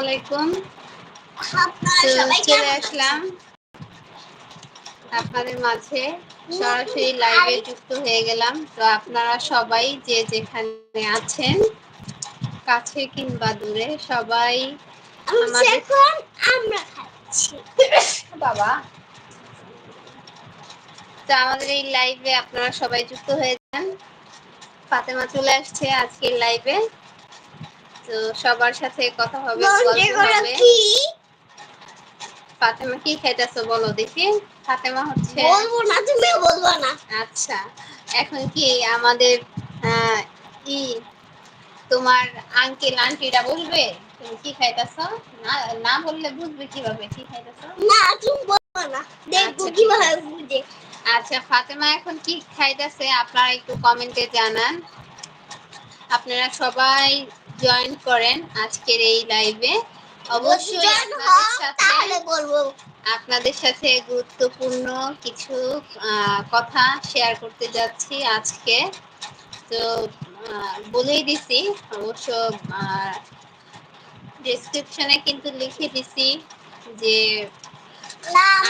আলাইকুম। চলে আসলাম। আপনাদের মাঝে সরাসরি লাইভে যুক্ত হয়ে গেলাম। তো আপনারা সবাই যে যেখানে আছেন কাছে কিংবা দূরে সবাই আমরা বাবা। তো আমাদের এই লাইভে আপনারা সবাই যুক্ত হয়ে যান। ফাতেমা চলে আসছে আজকের লাইভে তো সবার সাথে কথা হবে ফাতেমা কি খাইতেছো বলো দেখি। ফাতেমা হচ্ছে বলব না তুমি বলব না। আচ্ছা এখন কি আমাদের ই তোমার আঙ্কেল আন্টিরা বলবে? তুমি কি খাইতেছো? না না বললে বুঝবে কীভাবে কি খাইতেছো? না তুমি বলব না। দেখব আচ্ছা, কীভাবে বুঝে। আচ্ছা ফাতেমা এখন কি খাইতেছে? আপনারা একটু কমেন্টে জানান। আপনারা সবাই জয়েন করেন আজকের এই লাইভে অবশ্যই আপনাদের সাথে আপনাদের সাথে গুরুত্বপূর্ণ কিছু কথা শেয়ার করতে যাচ্ছি আজকে। তো বলেই দিছি অবশ্য ডিসক্রিপশনে কিন্তু লিখে দিছি যে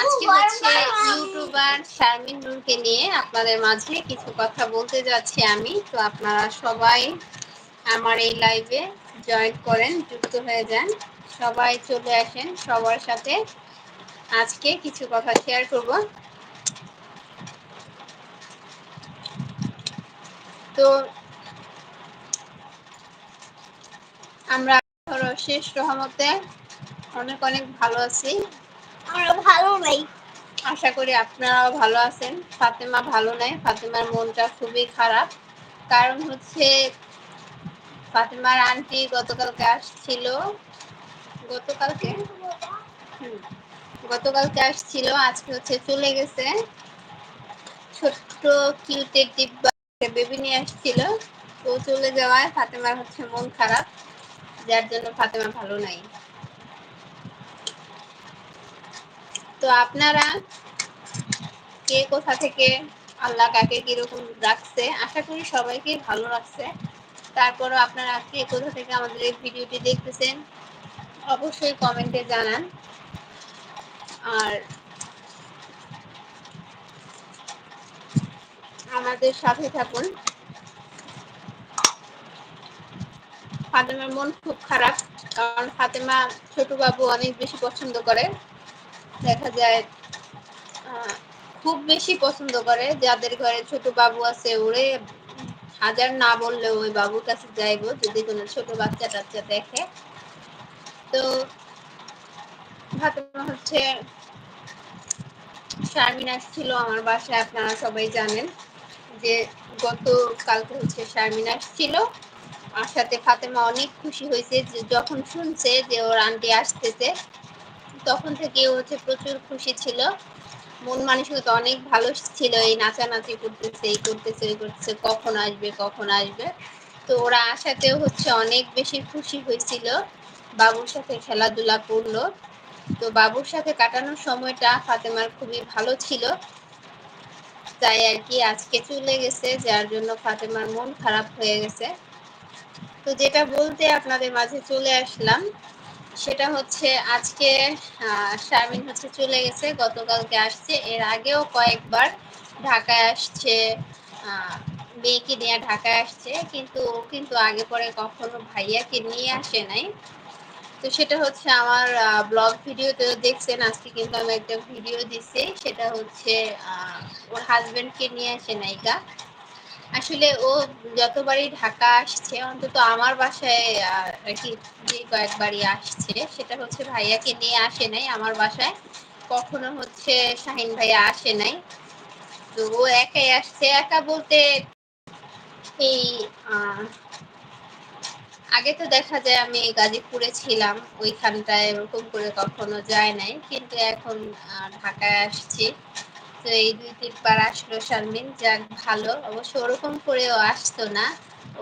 আজকে হচ্ছে ইউটিউবার শারমিন নুরকে নিয়ে আপনাদের মাঝে কিছু কথা বলতে যাচ্ছি আমি। তো আপনারা সবাই আমার এই লাইভে জয়েন করেন যুক্ত হয়ে যান। সবাই চলে আসেন সবার সাথে আজকে কিছু কথা শেয়ার করব। তো আমরা শেষ রহমতে অনেক অনেক ভালো আছি। আমরা ভালো নাই। আশা করি আপনারাও ভালো আছেন। ফাতেমা ভালো নাই ফাতেমার মনটা খুবই খারাপ। কারণ হচ্ছে ফাতেমার আন্টি গতকালকে আসছিল। গতকালকে? গতকালকে আসছিল, আজকে হচ্ছে চলে গেছে। ছোট্ট কিউটের ডিব্বা বেবি নিয়ে আসছিল। তো চলে যাওয়ায় ফাতেমার হচ্ছে মন খারাপ, যার জন্য ফাতেমা ভালো নাই। তো আপনারা কে কোথা থেকে, আল্লাহ কাকে কীরকম রাখছে, আশা করি সবাইকে ভালো রাখছে। তারপরও আপনারা কে কোথা থেকে আমাদের এই ভিডিওটি দেখতেছেন, অবশ্যই কমেন্টে জানান। আর আমাদের সাথে থাকুন। ফাতেমার মন খুব খারাপ, কারণ ফাতেমা ছোট বাবু অনেক বেশি পছন্দ করে। দেখা যায় খুব বেশি পছন্দ করে। যাদের ঘরে ছোট বাবু আছে, ওরে হাজার না বললেও ওই বাবুর কাছে যাইবো যদি কোনো ছোট বাচ্চা টাচ্চা দেখে। তো ফাতেমা হচ্ছে শারমিন আসছিল আমার বাসায়, আপনারা সবাই জানেন যে গত কালকে হচ্ছে শারমিন আসছিল সাথে ফাতেমা অনেক খুশি হয়েছে যে যখন শুনছে যে ওর আন্টি আসতেছে, তখন থেকে ও হচ্ছে প্রচুর খুশি ছিল। মন মানসিকতা অনেক ভালো ছিল, এই নাচানাচি করতেছে, এই করতেছে এই করতেছে, কখন আসবে কখন আসবে। তো ওরা আসাতেও হচ্ছে অনেক বেশি খুশি হয়েছিল। বাবুর সাথে খেলাধুলা করল। তো বাবুর সাথে কাটানোর সময়টা ফাতেমার খুবই ভালো ছিল। তাই আর কি আজকে চলে গেছে, যার জন্য ফাতেমার মন খারাপ হয়ে গেছে। তো যেটা বলতে আপনাদের মাঝে চলে আসলাম সেটা হচ্ছে আজকে শারমিন হচ্ছে চলে গেছে, গতকালকে আসছে। এর আগেও কয়েকবার ঢাকায় আসছে মেয়েকে নিয়ে ঢাকায় আসছে, কিন্তু কিন্তু আগে পরে কখনো ভাইয়াকে নিয়ে আসে নাই। তো সেটা হচ্ছে আমার ব্লগ ভিডিওতে দেখছেন, আজকে কিন্তু আমি একটা ভিডিও দিছি। সেটা হচ্ছে ওর হাজবেন্ডকে নিয়ে আসে নাইকা আসলে ও যতবারই ঢাকা আসছে, অন্তত আমার বাসায় আর কি যে কয়েকবারই আসছে, সেটা হচ্ছে ভাইয়াকে নিয়ে আসে নাই আমার বাসায়। কখনো হচ্ছে শাহিন ভাইয়া আসে নাই। তো ও একাই আসছে। একা বলতে এই আগে তো দেখা যায় আমি গাজীপুরে ছিলাম, ওইখানটায় এরকম করে কখনো যায় নাই। কিন্তু এখন ঢাকায় আসছি। তো এই দুই তিনবার আসলো শারমিন, যাক ভালো। অবশ্য ওরকম করেও আসতো না।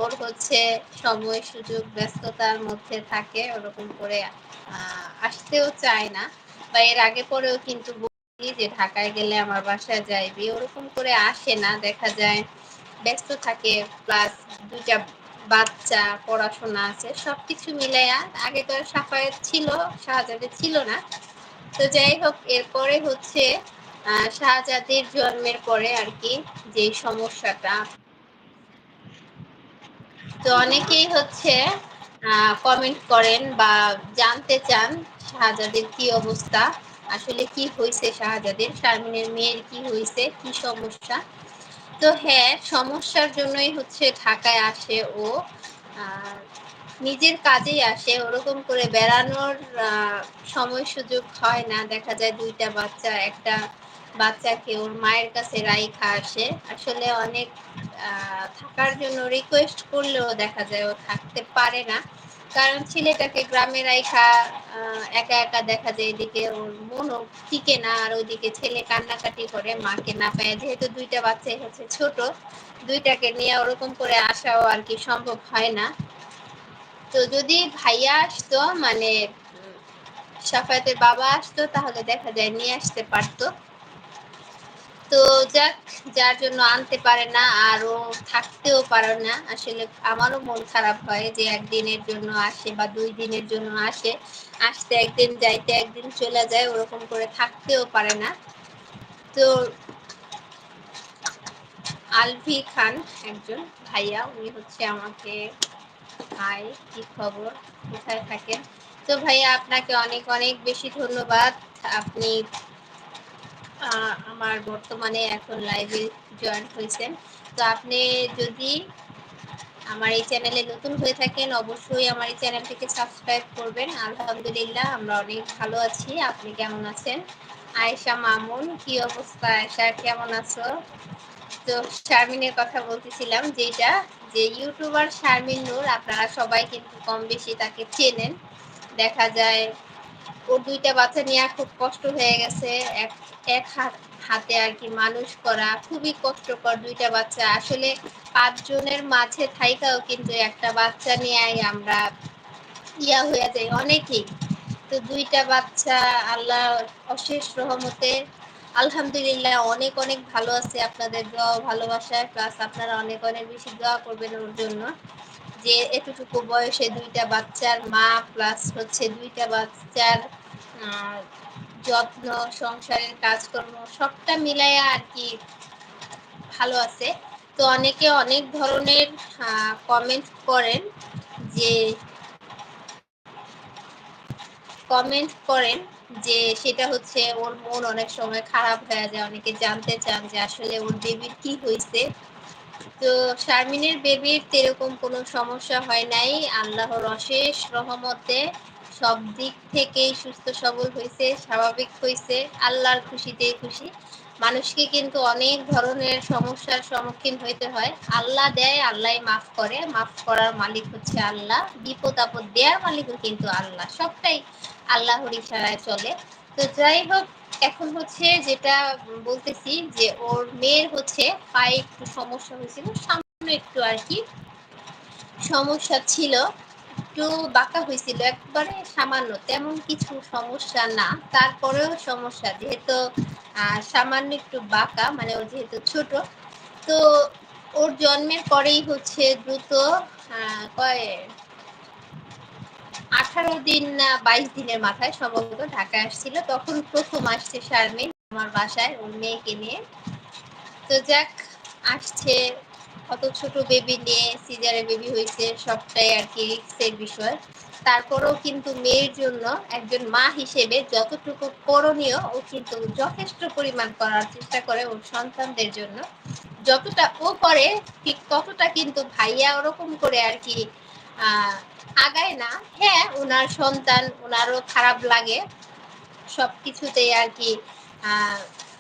ওর হচ্ছে সময়, সুযোগ, ব্যস্ততার মধ্যে থাকে, ওরকম করে আসতেও চায় না। বা এর আগে পরেও কিন্তু বলি যে ঢাকায় গেলে আমার বাসায় যাইবি। ওরকম করে আসে না, দেখা যায় ব্যস্ত থাকে প্লাস দুইটা বাচ্চা, পড়াশোনা আছে, সবকিছু মিলাইয়া আগে তো সাফায়াত ছিল শাহজাদে ছিল না। তো যাই হোক, এরপরে হচ্ছে শাহজাদের জন্মের পরে আর কি যে সমস্যাটা। তো অনেকেই হচ্ছে কমেন্ট করেন বা জানতে চান শাহজাদের কি অবস্থা, আসলে কি হয়েছে শাহজাদের, শারমিনের মেয়ের কি হয়েছে কি সমস্যা। তো হ্যাঁ সমস্যার জন্যই হচ্ছে ঢাকায় আসে ও নিজের কাজেই আসে, ওরকম করে বেড়ানোর সময় সুযোগ হয় না। দেখা যায় দুইটা বাচ্চা, একটা বাচ্চাকে ওর মায়ের কাছে রাইখা আসে। আসলে অনেক থাকার জন্য রিকোয়েস্ট করলেও দেখা যায় ও থাকতে পারে না। কারণ ছেলেটাকে গ্রামে রাইখা একা একা দেখা যায় এদিকে ওর মনও টিকে না, আর ওইদিকে ছেলে কান্নাকাটি করে, মাকে না পায়। যেহেতু দুইটা বাচ্চাই হচ্ছে ছোট, দুইটাকে নিয়ে ওরকম করে আসাও আর কি সম্ভব হয় না। তো যদি ভাইয়া আসতো মানে সাফায়াতের বাবা আসতো, তাহলে দেখা যায় নিয়ে আসতে পারতো। তো যাক, যার জন্য আনতে পারে না আর থাকতেও পারে না। আসলে আমারও মন খারাপ হয় যে একদিনের জন্য আসে বা দুই দিনের জন্য আসে। আসতে একদিন, যাইতে একদিন চলে যায়, ওরকম করে থাকতেও পারে না। তো আলভি খান একজন ভাইয়া, উনি হচ্ছে আমাকে হাই কি খবর? কোথায় থাকেন? তো ভাইয়া, আপনাকে অনেক অনেক বেশি ধন্যবাদ। আপনি আমার বর্তমানে এখন লাইভে জয়েন হয়েছেন। তো আপনি যদি আমার এই চ্যানেলে নতুন হয়ে থাকেন, অবশ্যই আমার এই চ্যানেলটিকে সাবস্ক্রাইব করবেন। আলহামদুলিল্লাহ, আমরা অনেক ভালো আছি। আপনি কেমন আছেন? আয়েশা মামুন, কি অবস্থা? আয়েশা, কেমন আছো? তো শারমিনের কথা বলতেছিলাম, যেটা যে ইউটিউবার শারমিন নূর, আপনারা সবাই কিন্তু কম বেশি তাকে চেনেন। দেখা যায় ওর দুইটা বাচ্চা নিয়ে খুব কষ্ট হয়ে গেছে। এক এক হাত, হাতে আর কি মানুষ করা খুবই কষ্টকর দুইটা বাচ্চা। আসলে পাঁচজনের মাঝে থাইকাও কিন্তু একটা বাচ্চা নিয়ে আমরা ইয়া হয়ে যাই অনেকেই। তো দুইটা বাচ্চা আল্লাহ অশেষ রহমতে আলহামদুলিল্লাহ অনেক অনেক ভালো আছে। আপনাদের দোয়া ভালোবাসায়। প্লাস আপনারা অনেক অনেক বেশি দোয়া করবেন ওর জন্য। যে এতটুকু বয়সে দুইটা বাচ্চার মা প্লাস হচ্ছে দুইটা বাচ্চার যত্ন, সংসারের কাজকর্ম সবটা মিলাইয়া আর কি ভালো আছে। তো অনেকে অনেক ধরনের কমেন্ট করেন যে কমেন্ট করেন যে সেটা হচ্ছে ওর মন অনেক সময় খারাপ হয়ে যায়, অনেকে জানতে চান যে আসলে ওর বেবির কি হয়েছে তো শারমিনের বেবির এরকম কোনো সমস্যা হয় নাই। আল্লাহর অশেষ রহমতে সব দিক থেকেই সুস্থ সবল হয়েছে স্বাভাবিক হয়েছে আল্লাহর খুশিতেই খুশি। মানুষকে কিন্তু অনেক ধরনের সমস্যার সম্মুখীন হইতে হয়। আল্লাহ দেয় আল্লাহ মাফ করে। মাফ করার মালিক হচ্ছে আল্লাহ। বিপদ আপদ দেওয়ার মালিকও কিন্তু আল্লাহ। সবটাই আল্লাহর ইশারায় চলে। তো যাই হোক এখন হচ্ছে যেটা বলতেছি যে ওর মেয়ের হচ্ছে পায়ে একটু সমস্যা হয়েছিল সামান্য একটু আর কি সমস্যা ছিল, একটু বাঁকা হয়েছিল, একবারে সামান্য, তেমন কিছু সমস্যা না। তারপরেও সমস্যা, যেহেতু সামান্য একটু বাঁকা মানে ও যেহেতু ছোট, তো ওর জন্মের পরেই হচ্ছে দ্রুত কয় আঠারো দিন বাইশ দিনের মাথায় সম্ভবত ঢাকায় আসছিল। তখন প্রথম আসছে শারমিন আমার বাসায়, ওর মেয়েকে নিয়ে। তো যাক, আসছে। কত ছোট বেবি নিয়ে সিজারে বেবি হয়েছে, সবটাই আর কি রিক্সের বিষয়। তারপরেও কিন্তু মেয়ের জন্য একজন মা হিসেবে যতটুকু করণীয়, ও কিন্তু যথেষ্ট পরিমাণ করার চেষ্টা করে ওর সন্তানদের জন্য। যতটা ও করে, ঠিক ততটা কিন্তু ভাইয়া ওরকম করে আর কি, আহ আগায় না। হ্যাঁ ওনার সন্তান ওনারও খারাপ লাগে। সব কিছুতেই আর কি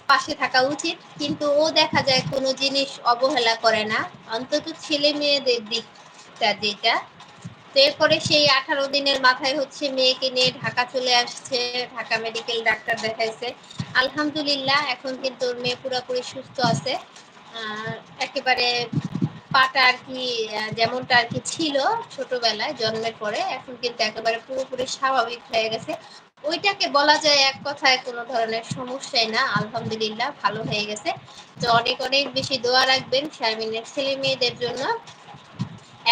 পাশে থাকা উচিত। কিন্তু ও দেখা যায় কোনো জিনিস অবহেলা করে না। অন্তত ছেলে মেয়েদের দিকটা যেটা। তো এরপরে সেই আঠারো দিনের মাথায় হচ্ছে মেয়েকে নিয়ে ঢাকা চলে আসছে। ঢাকা মেডিকেল ডাক্তার দেখাইছে। আলহামদুলিল্লাহ, এখন কিন্তু মেয়ে পুরোপুরি সুস্থ আছে। একেবারে পাটা আর কি যেমনটা আর কি ছিল ছোটবেলায় জন্মের পরে, এখন কিন্তু একেবারে পুরোপুরি স্বাভাবিক হয়ে গেছে। ওইটাকে বলা যায় এক কথায় কোনো ধরনের সমস্যাই না, আলহামদুলিল্লাহ ভালো হয়ে গেছে। তো অনেক অনেক বেশি দোয়া রাখবেন শারমিনের ছেলে মেয়েদের জন্য।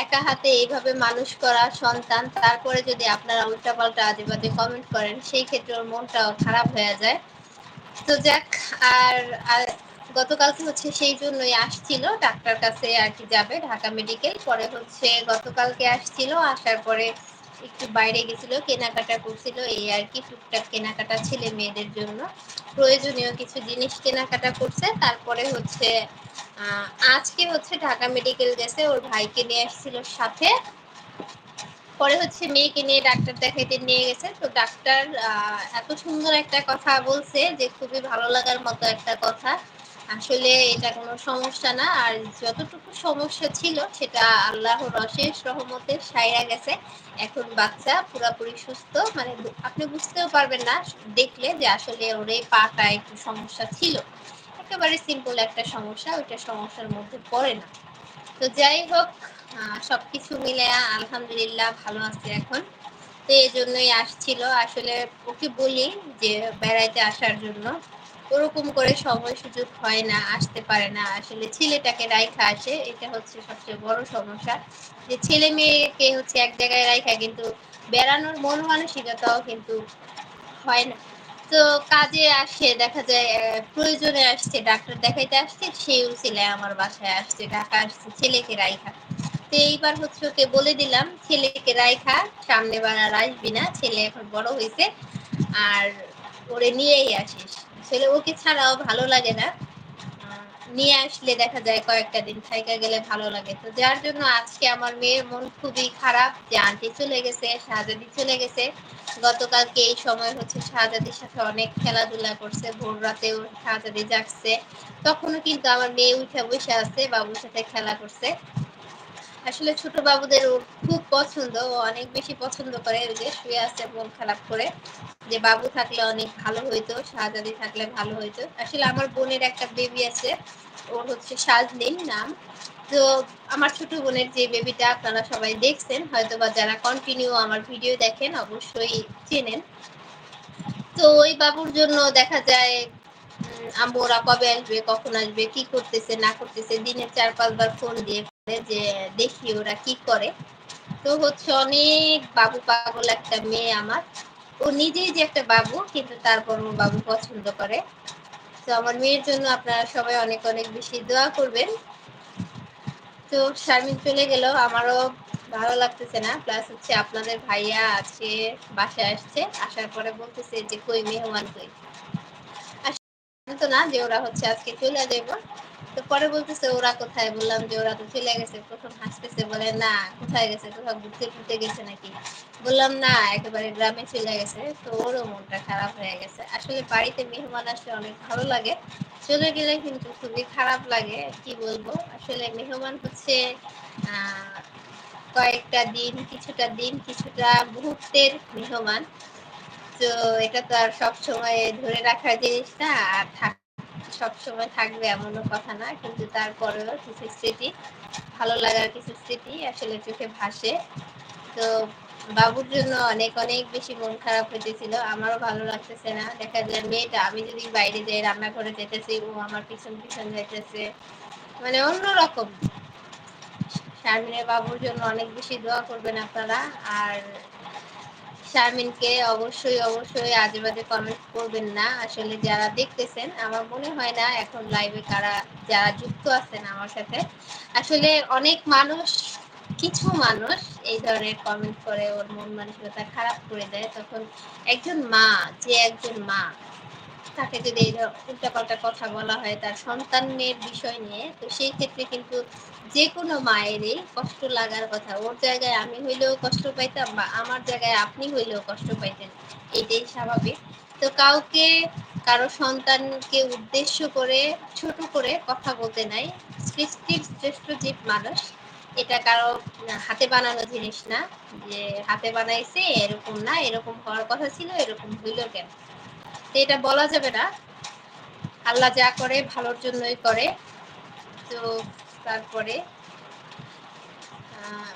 একা হাতে এইভাবে মানুষ করা সন্তান, তারপরে যদি আপনারা উল্টাপাল্টা আজে বাজে কমেন্ট করেন, সেই ক্ষেত্রে ওর মনটাও খারাপ হয়ে যায়। তো যাক আর গতকালকে হচ্ছে সেই জন্যই আসছিল, ডাক্তার কাছে আর কি যাবে, ঢাকা মেডিকেল। পরে হচ্ছে গতকালকে আসছিল, আসার পরে একটু বাইরে গেছিল, কেনাকাটা করছিল, এই আর কি টুকটাক কেনাকাটা ছেলে মেয়েদের জন্য। প্রয়োজনীয় কিছু জিনিস কেনাকাটা করছে, তারপরে হচ্ছে আজকে হচ্ছে ঢাকা মেডিকেল গেছে, ওর ভাইকে নিয়ে আসছিল সাথে। পরে হচ্ছে মেয়েকে নিয়ে ডাক্তার দেখাইতে নিয়ে গেছে, তো ডাক্তার এত সুন্দর একটা কথা বলছে যে খুবই ভালো লাগার মতো একটা কথা। আসলে এটা কোনো সমস্যা না। আর যতটুকু সমস্যা ছিল সেটা আল্লাহর অশেষ রহমতে সাইরা গেছে। এখন বাচ্চা পুরোপুরি সুস্থ। মানে আপনি বুঝতেও পারবেন না, দেখলে যে আসলে ওর এই পাটা একটু সমস্যা ছিল। একেবারে সিম্পল একটা সমস্যা, ওইটা সমস্যার মধ্যে পড়ে না। তো যাই হোক সবকিছু মিলে আলহামদুলিল্লাহ ভালো আছে এখন। তো এই জন্যই আসছিল। আসলে ওকে বলি যে বেড়াইতে আসার জন্য। ওরকম করে সময় সুযোগ হয় না, আসতে পারে না। আসলে ছেলেটাকে রাইখা আসে, এটা হচ্ছে সবচেয়ে বড় সমস্যা। যে ছেলে মেয়েকে হচ্ছে এক জায়গায় রাইখা কিন্তু বেড়ানোর মন মানসিকতাও কিন্তু হয় না। তো কাজে আসে, দেখা যায় প্রয়োজনে আসছে, ডাক্তার দেখাইতে আসছে, সেও ছেলে আমার বাসায় আসছে, ঢাকা আসছে, ছেলেকে রাইখা। তো এইবার হচ্ছে ওকে বলে দিলাম, ছেলেকে রাইখা, সামনে বার আর আসবি না, ছেলে এখন বড় হয়েছে আর ওরে নিয়েই আসিস। ছেলে ওকে ছাড়াও ভালো লাগে না। নিয়ে আসলে দেখা যায় কয়েকটা দিন থাইকা গেলে ভালো লাগে। তো যার জন্য আজকে আমার মেয়ের মন খুবই খারাপ যে আন্টি চলে গেছে, শাহজাদি চলে গেছে। গতকালকে এই সময় হচ্ছে শাহজাদির সাথে অনেক খেলাধুলা করছে, ভোর রাতেও শাহজাদি জাগছে তখনও কিন্তু আমার মেয়ে উঠে বসে আছে, বাবুর সাথে খেলা করছে। আসলে ছোট বাবুদের ওর খুব পছন্দ, ও অনেক বেশি পছন্দ করে ওই যে শুয়ে আছে মন খারাপ করে। যে বাবু থাকলে অনেক ভালো হইতো, শাহজাদি থাকলে ভালো হইতো। আসলে আমার বোনের একটা বেবি আছে, ওর হচ্ছে সাজনিন নাম। তো আমার ছোট বোনের যে বেবিটা আপনারা সবাই দেখছেন হয়তো বা যারা কন্টিনিউ আমার ভিডিও দেখেন, অবশ্যই চেনেন। তো ওই বাবুর জন্য দেখা যায় আম্মু ওরা কবে আসবে, কখন আসবে, কি করতেছে, না করতেছে দিনে চার পাঁচবার ফোন দিয়ে যে, দেখি ওরা কি করে? তো হচ্ছে অনেক বাবু পাগল একটা মেয়ে আমার। ও নিজেই যে একটা বাবু, কিন্তু তারপর ও বাবু পছন্দ করে। তো আমার মেয়ের জন্য আপনারা সবাই অনেক অনেক বেশি দোয়া করবেন। তো শারমিন চলে গেল, আমারও ভালো লাগতেছে না। প্লাস হচ্ছে আপনাদের ভাইয়া আজকে বাসায় আসছে, আসার পরে বলতেছে যে, কই মেহমান কই? তো না যে ওরা হচ্ছে আজকে চলে যাইব। পরে বলতেছে, ওরা কোথায়? বললাম যে, ওরা তো চলে গেছে, প্রথম হাসতেছে, বলে, না, কোথায় গেছে? কোথাও ঘুরতে ঘুরতে গেছে নাকি? বললাম, না, একেবারে গ্রামে চলে গেছে, তো ওরও মনটা খারাপ হয়ে গেছে। আসলে বাড়িতে মেহমান আসলে অনেক ভালো লাগে, চলে গেলে কিন্তু খুবই খারাপ লাগে, কি বলব? আসলে মেহমান হচ্ছে কয়েকটা দিন, কিছুটা দিন, কিছুটা মুহূর্তের মেহমান। তো এটা তো আর সব সময় ধরে রাখার জিনিস না, আর থাক সব সময় থাকবে এমনও কথা না, কিন্তু তারপরেও কিছু স্মৃতি, ভালো লাগার কিছু স্মৃতি আসলে চোখে ভাসে। তো বাবুর জন্য অনেক অনেক বেশি মন খারাপ হইতেছিল, আমারও ভালো লাগতেছে না। দেখা যায় মেয়েটা, আমি যদি বাইরে যাই, রান্নাঘরে যেতেছি ও আমার পিছন পিছন যাইতেছে মানে অন্যরকম। শারমিনের বাবুর জন্য অনেক বেশি দোয়া করবেন আপনারা, আর শারমিনকে অবশ্যই অবশ্যই আজে বাজে কমেন্ট করবেন না। আসলে যারা দেখতেছেন, আমার মনে হয় না এখন লাইভে কারা, যারা যুক্ত আছেন আমার সাথে। আসলে অনেক মানুষ, কিছু মানুষ এই ধরনের কমেন্ট করে, ওর মন মানসিকতা খারাপ করে দেয়। তখন একজন মা, যে একজন মা তাকে যদি এই উল্টাপাল্টা কথা বলা হয় তার সন্তানের বিষয় নিয়ে, তো সেই ক্ষেত্রে কিন্তু যে কোনো মায়েরই কষ্ট লাগার কথা। ওর জায়গায় আমি হইলেও কষ্ট পাইতাম বা আমার জায়গায় আপনি হইলেও কষ্ট পাইতেন, এটাই স্বাভাবিক। তো কাউকে, কারও সন্তানকে উদ্দেশ্য করে, ছোট করে কথা বলতে নাই। সৃষ্টির শ্রেষ্ঠ জীব মানুষ। এটা কারও হাতে বানানো জিনিস না যে হাতে বানাইছে, এরকম না, এরকম হওয়ার কথা ছিল, এরকম হইল কেন? এটা বলা যাবে না। আল্লাহ যা করে ভালোর জন্যই করে। তো তারপরে আহ,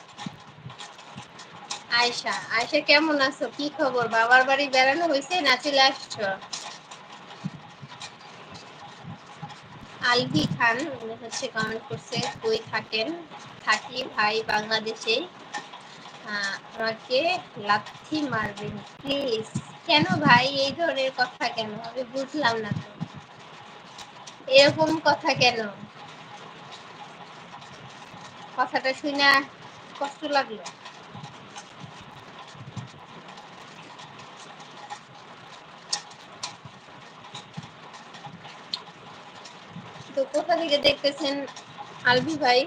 আয়শা আয়শা কেমন আছো? কি খবর? বাবার বাড়ি বেড়ানো হয়েছে না চলে আসছো? আলভি খান হচ্ছে কমেন্ট করছে কই থাকেন? থাকি ভাই বাংলাদেশে আমাকে লাথি মারবেন প্লিজ কেন ভাই? এই ধরনের কথা কেন? আমি বুঝলাম না তো। এরকম কথা কেন? কথাটা শুনে কষ্ট লাগল? তো কোথা থেকে দেখতেছেন আলভি ভাই?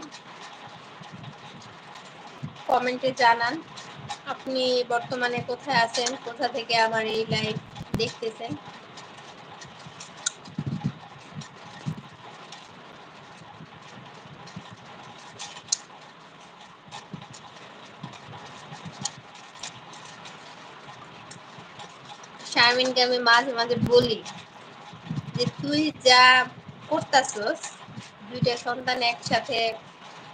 কমেন্টে জানান। আপনি বর্তমানে কোথায় আছেন? কোথা থেকে আমার এই লাইভ দেখতেছেন? শারমিনকে আমি মাঝে মাঝে বলি যে, তুই যা করতাছস, দুইটা সন্তান একসাথে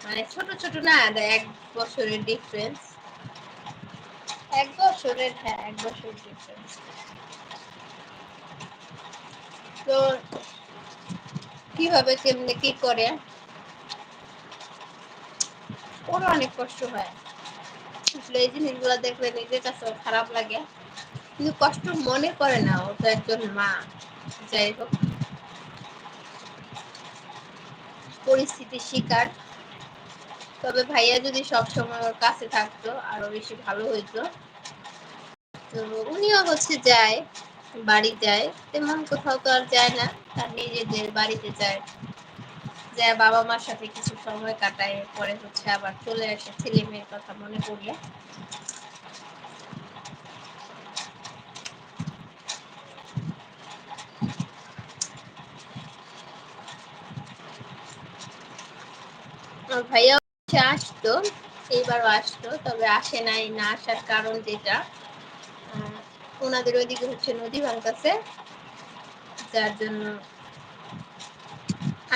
মানে ছোট ছোট না, এক বছরের ডিফারেন্স বছরের হ্যাঁ এক বছরের ডিফারেন্স তো কীভাবে কেমনে কি করে? ওর অনেক কষ্ট হয়। আসলে এই জিনিসগুলো দেখলে নিজের কাছে খারাপ লাগে। কিন্তু কষ্ট মনে করে না ও তো একজন মা। যাই হোক। পরিস্থিতির শিকার। তবে ভাইয়া যদি সবসময় ওর কাছে থাকতো আরও বেশি ভালো হইতো। তো উনিও হচ্ছে যায়, বাড়ি যায়। তেমন কোথাও তো আর যায় না, তার নিজেদের বাড়িতে যায়। যায় বাবা মার সাথে কিছু সময় কাটায়, পরে হচ্ছে আবার চলে আসে ছেলে মেয়ের কথা মনে পড়লে। ভাইয়া আসতো, এইবারও আসতো, তবে আসে নাই, না আসার কারণ যেটা। ওনাদের ওইদিকে হচ্ছে নদী ভাঙতেছে, যার জন্য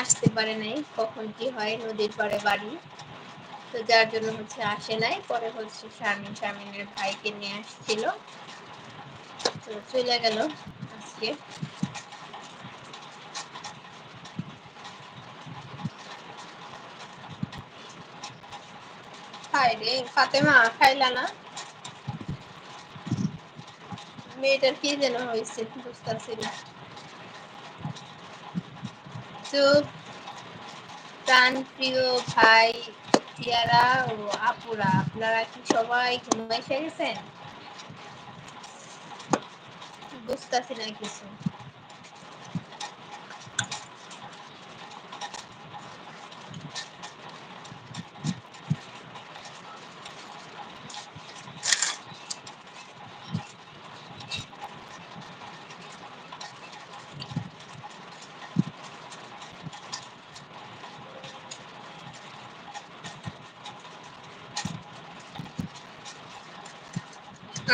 আসতে পারে নাই, কখন কি হয়, নদীর পাড়ে বাড়ি। তো যার জন্য হচ্ছে আসে নাই, পরে হচ্ছে শারমিন শারমিনের ভাইকে নিয়ে আসছিল। তো চলে গেল আজকে। খাই রে, ফাতেমা, খাইলা না? মেয়েটার কি যেন হয়েছে, বুঝতেছি না। তো প্রাণ প্রিয় ভাই টিয়ারা আপুরা, আপনারা কি সবাই ঘুমাই গেছেন? বুঝতেছি না কিছু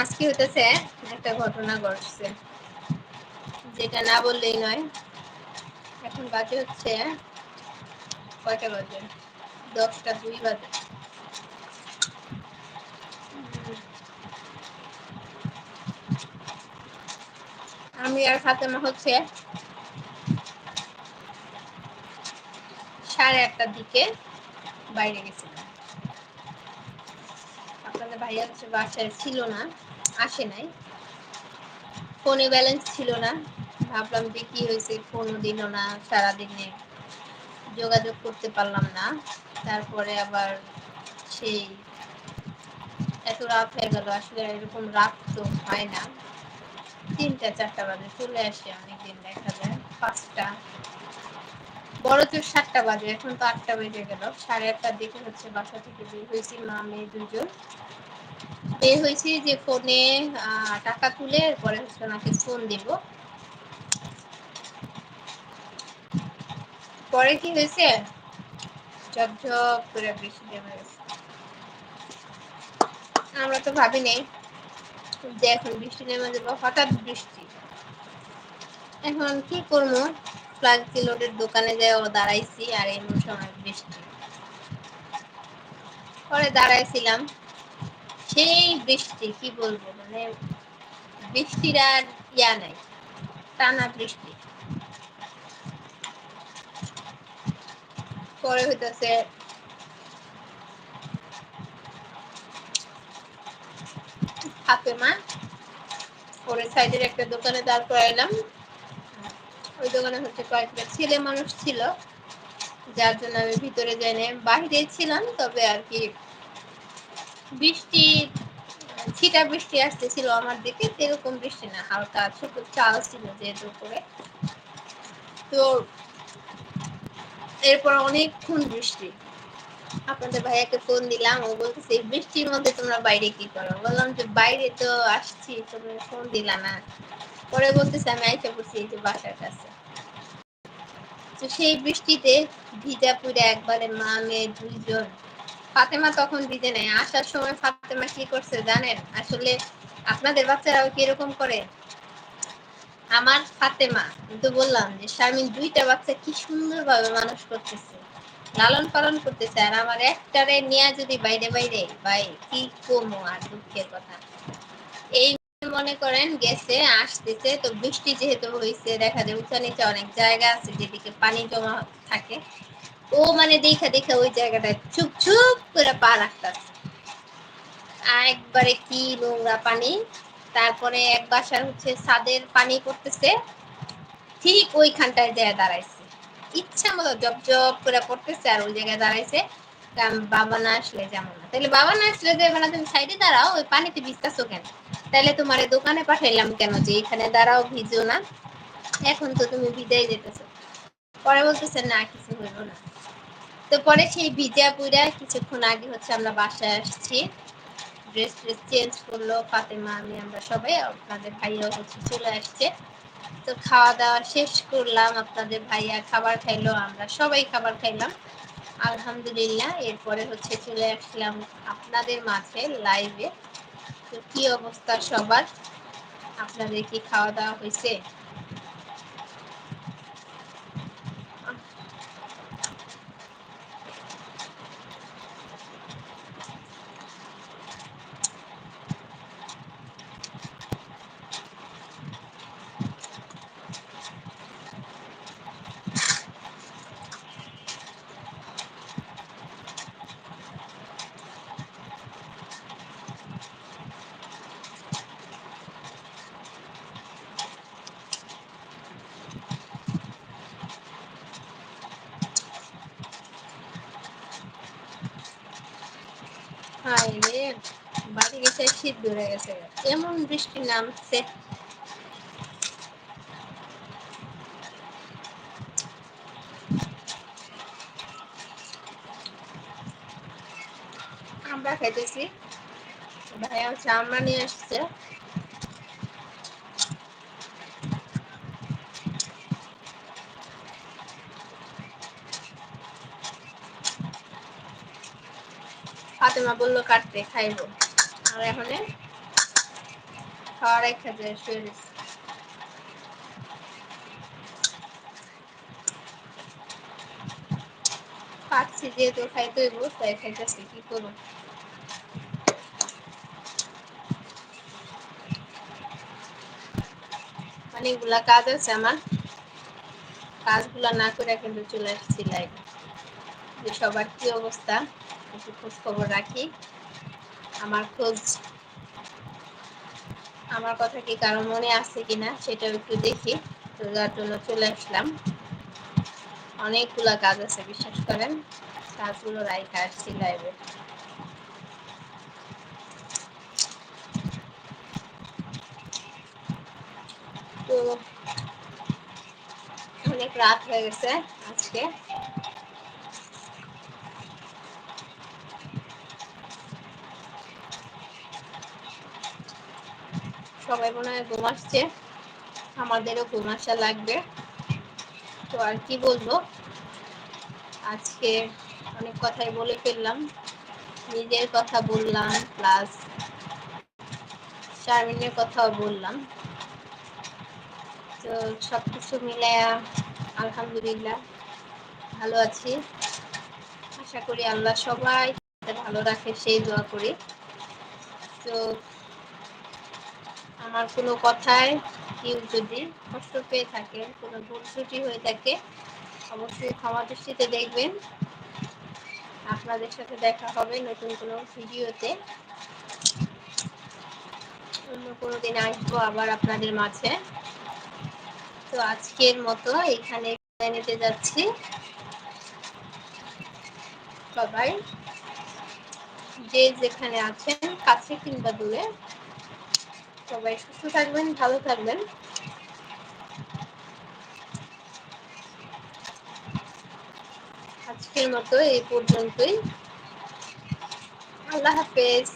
আজকে হইতেছে, একটা ঘটনা ঘটছে। যেটা না বললেই নয়। এখন বাজে হচ্ছে কয়টা বাজে? দশটা দুই বাজে। আমি আর ফাতেমা হচ্ছে সাড়ে আটটার দিকে বাইরে গেছিলাম। আপনাদের ভাইয়া হচ্ছে বাসায় ছিল না। আসে নাই। ফোনে ব্যালেন্স ছিল না। ভাবলাম যে কি হয়েছে ফোনও দিল না, সারাদিনে যোগাযোগ করতে পারলাম না। তারপরে আবার সেই এত রাত হয়ে গেল, আসলে এরকম রাত তো হয় না। তিনটা, চারটা বাজে, চলে আসে অনেকদিন দেখা যায়, পাঁচটা। বড় জোর সাতটা বাজে, এখন তো আটটা বেজে গেল। সাড়ে আটটার দিকে হচ্ছে বাসা থেকে বের হয়েছি, মা, মেয়ে দুজন। বের হয়েছি যে ফোনে টাকা তুলে পরে হচ্ছে ওনাকে ফোন পরে কি হয়েছে? করে গেছে। আমরা তো ভাবি নেই যে এখন বৃষ্টি নেমে যাব, হঠাৎ বৃষ্টি। এখন কি করব? ফ্লাগ কিলোডের দোকানে যাই, ও দাঁড়াইছি আর এমন সময় বৃষ্টি। পরে দাঁড়াইছিলাম। সেই বৃষ্টি, কি বলব মানে বৃষ্টির আর ইয়া নাই, টানা বৃষ্টি। পরে হইতাছে ফাতেমা ওর সাইডের একটা দোকানে দাঁড় করাইলাম। ওই দোকানে হচ্ছে কয়েকটা ছেলে মানুষ ছিল, যার জন্য আমি ভিতরে যাই নাই, বাহিরে ছিলাম, তবে আর কি বৃষ্টি, ছিটা বৃষ্টি আসতেছিল আমার দিকে, সেরকম বৃষ্টি না, হালকা ছোট চাল ছিল যেহেতু করে তো এরপর অনেকক্ষণ বৃষ্টি। আপনাদের ভাইয়াকে ফোন দিলাম, ও বলতেছে বৃষ্টির মধ্যে তোমরা বাইরে কি করো? বললাম যে, বাইরে তো আসছি তুমি ফোন দিলা না। পরে বলতেছে, আমি আইসা পড়ছি এই যে বাসার কাছে। তো সেই বৃষ্টিতে ভিজা পুরে একবারে মা, মেয়ে দুইজন ফাতেমা তখন ভিজে নেয় আসার সময় ফাতেমা কি করছে জানেন? আসলে আপনাদের বাচ্চারাও কীরকম করে? আমার ফাতেমা, কিন্তু বললাম যে শারমিন দুইটা বাচ্চা কি সুন্দর ভাবে মানুষ করতেছে। লালন পালন করতেছে। আর আমার একটারে নিয়ে যদি বাইরে বাইরে, ভাই, কি কমো আর দুঃখের কথা। এই মনে করেন গেছে, আসতেছে। তো বৃষ্টি যেহেতু হয়েছে দেখা যায় উঁচা নিচে অনেক জায়গা আছে যেদিকে পানি জমা থাকে। ও মানে দেখা দেখা ওই জায়গাটায় চুপ চুপ করে পা রাখতেছে। একবারে কি নোংরা পানি। তারপরে এক বাসার হচ্ছে ছাদের পানি পড়তেছে। ঠিক ওইখানটায় যায় দাঁড়াইছে। ইচ্ছা মতো জব জব করে পড়তেছে আর ওই জায়গায় দাঁড়াইছে। বাবা না আসলে যেমন না। তাহলে বাবা না আসলে যে তুমি সাইডে দাঁড়াও, ওই পানিতে ভিজতেছো কেন? তাহলে তোমার দোকানে পাঠাইলাম কেন যে, এখানে দাঁড়াও, ভিজো না। এখন তো তুমি ভিজাই যেতেছো পরে বলতেছে, না, কিছু হইল না। তো পরে সেই ভিজা পুরা কিছুক্ষণ আগে হচ্ছে আমরা বাসায় আসছি। ড্রেস ট্রেস চেঞ্জ করল, ফাতেমা, আমি, আমরা সবাই, আপনাদের ভাইয়াও হচ্ছে চলে আসছে। তো খাওয়া দাওয়া শেষ করলাম, আপনাদের ভাইয়া খাবার খাইলো, আমরা সবাই খাবার খাইলাম। আলহামদুলিল্লাহ, এরপরে হচ্ছে চলে আসলাম আপনাদের মাঝে লাইভে তো কি অবস্থা সবার? আপনাদের কি খাওয়া দাওয়া হয়েছে? হায় রে বাড়ি গেছে শীত ধরে গেছে। এমন বৃষ্টি নামছে। আমরা খাইতেছি। ভাইয়া চামড়া নিয়ে আসছে ফাতেমা বলল, কাটতে, খাইবো। আর এখন খাওয়ার এক শুয়ে খাচ্ছি যেহেতু তাই খাইতেছি, কি করব? অনেকগুলা কাজ আছে আমার। কাজগুলা না করে কিন্তু চলে আসছি লাইভ যে সবার কি অবস্থা? একটু খোঁজ খবর রাখি। আমার খোঁজ, আমার কথা কি কারও মনে আছে কিনা সেটাও একটু দেখি। তো যার জন্য চলে আসলাম। অনেকগুলা কাজ আছে, বিশ্বাস করেন। কাজগুলো রাইখা আসছি লাইভে তো, অনেক রাত হয়ে গেছে আজকে। সবাই মনে হয় ঘুম আসছে। আমাদেরও ঘুম আসা লাগবে। তো আর কি বলব? আজকে অনেক কথাই বলে ফেললাম। নিজের কথা বললাম প্লাস শারমিনের কথাও বললাম। তো সবকিছু মিলায়া আলহামদুলিল্লাহ ভালো আছি। আশা করি আল্লাহ সবাই ভালো রাখে, সেই দোয়া করি। তো আমার কোনো কথায় কেউ যদি কষ্ট পেয়ে থাকে, কোনো ভুল ত্রুটি হয়ে থাকে, অবশ্যই ক্ষমা দৃষ্টিতে দেখবেন। আপনাদের সাথে দেখা হবে নতুন কোনো ভিডিওতে। অন্য কোনো দিন আসব আবার আপনাদের মাঝে। তো আজকের মতো এখানে নিতে যাচ্ছি। সবাই যে যেখানে আছেন, কাছে কিংবা দূরে সবাই সুস্থ থাকবেন ভালো থাকবেন। আজকের মতো এই পর্যন্তই। আল্লাহ হাফেজ।